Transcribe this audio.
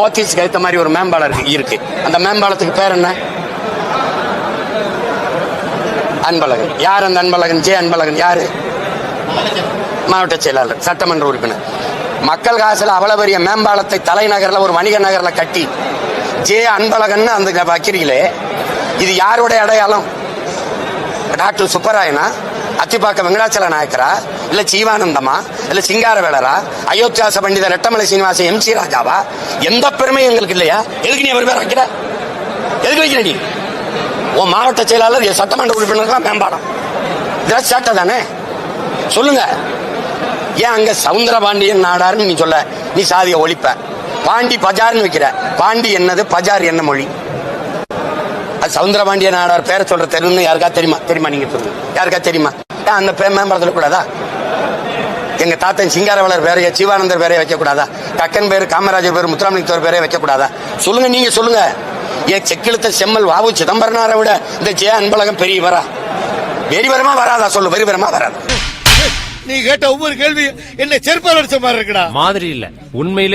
போத்தீஸ்க்கு ஏற்ற மாதிரி ஒரு மேம்பாலம் இருக்கு இருக்கு. அந்த மேம்பாலத்துக்கு பேர் என்ன? அன்பழகன். யார் அந்த அன்பழகன்? ஜே அன்பழகன். யாரு? மாவட்ட செயலாளர் சட்டமன்ற உறுப்பினர். மக்கள் காசில் அவ்வளவு பெரிய மேம்பாலத்தை தலைநகரில் ஒரு வணிக நகரில் கட்டி ஜே அன்பழகன் அந்த வைக்கிறீங்களே இது யாருடைய அடையாளம்? டாக்டர் சுப்பராயனா? அத்திப்பாக்க வெங்கடாச்சல நாயக்கரா? இல்ல ஜீவானந்தமா? இல்ல சிங்காரவேலரா? அயோத்தியாச பண்டித ரெட்டமலை சீனிவாசன் எம் சி ராஜாவா? எந்த பெருமையும் எங்களுக்கு இல்லையா? எதுக்கு நீ அவர் பேர் வைக்கிற எதுக்கு வைக்கிற நீ? உன் மாவட்ட செயலாளர் என் சட்டமன்ற உறுப்பினர்கள் மேம்பாடம் இதெல்லாம் சேட்டை தானே? சொல்லுங்க. ஏன் அங்க சவுந்தரபாண்டியன் நாடாருன்னு நீ சொல்ல? நீ சாதிய ஒழிப்ப. பாண்டி பஜார்னு வைக்கிற. பாண்டி என்னது? பஜார் என்ன மொழி? அது சவுந்தரபாண்டிய நாடார் பேரை சொல்ற தெருன்னு யாருக்கா தெரியுமா? தெரியுமா நீங்க சொல்லுங்க. யாருக்கா தெரியுமா? அந்த பேர் மேம்படுத்தல கூடாதா? எங்க தாத்தன் சிங்காரவளர் பேரைய சிவானந்தர் பேரைய வைக்க கூடாதா? கக்கன் பேர் காமராஜர் பேர் முத்துராமலிங்கத்தோர் பேரைய வைக்க கூடாதா? சொல்லுங்க நீங்க சொல்லுங்க. ஏன் செக்கிழுத்த செம்மல் வாவு சிதம்பரனாரை விட இந்த ஜெய அன்பழகம் பெரியவரா? வெறிவரமா வராதா சொல்லு வெறிவரமா வராதா? நீ கேட்ட ஒவ்வொரு கேள்வி என்ன செருப்பால் அடிச்ச மாதிரி இருக்குடா. மாதிரி இல்ல. உண்மையிலே